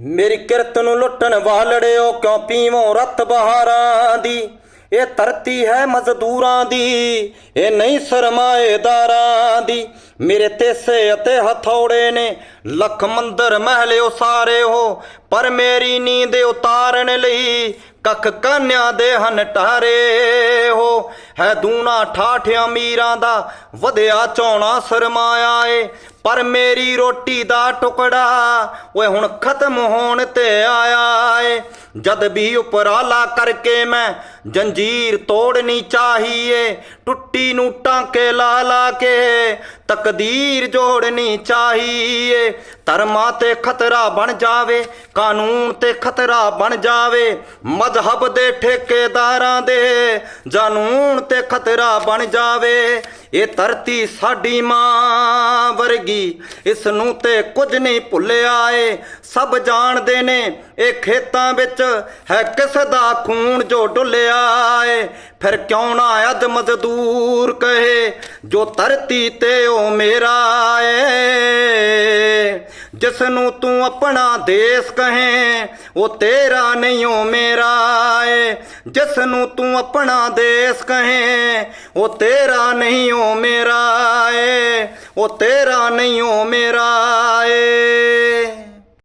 ਮੇਰੀ ਕਿਰਤ ਨੂੰ ਲੁੱਟਣ ਵਾਲੜਿਓ ਕਿਉਂ ਪੀਵੋ ਰਤ ਬਹਾਰਾਂ ਦੀ? ਇਹ ਧਰਤੀ ਹੈ ਮਜ਼ਦੂਰਾਂ ਦੀ, ਇਹ ਨਹੀਂ ਸਰਮਾਏਦਾਰਾਂ ਦੀ। ਮੇਰੇ ਤੇਸੇ ਅਤੇ ਹਥੌੜੇ ਨੇ ਲੱਖ ਮੰਦਰ ਮਹਿਲ ਉਸਾਰੇ ਹੋ, ਪਰ ਮੇਰੀ ਨੀਂਦ ਉਤਾਰਨ ਲਈ ਕੱਖ ਕਾਨਿਆਂ ਦੇ ਹਨ ਟਾਰੇ, ਹੋ, ਹੈ ਦੂਣਾ ਠਾਠ ਅਮੀਰਾਂ ਦਾ ਵਧਿਆ ਚੌਣਾ ਸਰਮਾਇਆ ਏ। ਪਰ ਮੇਰੀ ਰੋਟੀ ਦਾ ਟੁਕੜਾ ਓਏ ਹੁਣ ਖਤਮ ਹੋਣ ਤੇ ਆਇਆ ਏ। ਜਦ ਵੀ ਉਪਰਾਲਾ ਕਰਕੇ ਮੈਂ ਜੰਜੀਰ ਤੋੜਨੀ ਚਾਹੀਏ, ਟੁੱਟੀ ਨੂੰ ਟਾਂਕੇ ਲਾ ਲਾ ਕੇ, ਤਕਦੀਰ ਜੋੜਨੀ ਚਾਹੀਏ। ਧਰਮਾਂ ਤੇ ਖਤਰਾ ਬਣ ਜਾਵੇ, ਕਾਨੂੰਨ ਤੇ ਖਤਰਾ ਬਣ ਜਾਵੇ, ਮਜ਼ਹਬ ਦੇ ਠੇਕੇਦਾਰਾਂ ਦੇ ਕਾਨੂੰਨ ਤੇ ਖਤਰਾ ਬਣ ਜਾਵੇ। ਇਹ ਧਰਤੀ ਸਾਡੀ ਮਾਂ ਵਰਗੀ ਇਸ ਨੂੰ ਤੇ ਕੁਝ ਨਹੀਂ ਭੁੱਲਿਆ ਏ। ਸਭ ਜਾਣਦੇ ਨੇ, ਇਹ ਖੇਤਾਂ ਵਿੱਚ ਹੈ ਕਿਸ ਦਾ ਖੂਨ ਜੋ ਡੁੱਲਿਆ ਏ। ਫਿਰ ਕਿਉਂ ਨਾ ਅਦ ਮਜ਼ਦੂਰ ਕਹੇ, ਜੋ ਧਰਤੀ ਤੇ ਉਹ ਮੇਰਾ ਏ। ਜਿਸ ਨੂੰ ਤੂੰ ਆਪਣਾ ਦੇਸ਼ ਕਹੇ, ਉਹ ਤੇਰਾ ਨਹੀਂ, ਉਹ ਮੇਰਾ ਏ। ਜਿਸ ਨੂੰ ਤੂੰ ਆਪਣਾ ਦੇਸ਼ ਕਹੇ, ਉਹ ਤੇਰਾ ਨਹੀਂ, ਉਹ ਮੇਰਾ ਉਹ ਤੇਰਾ ਨਹੀਂ ਉਹ ਮੇਰਾ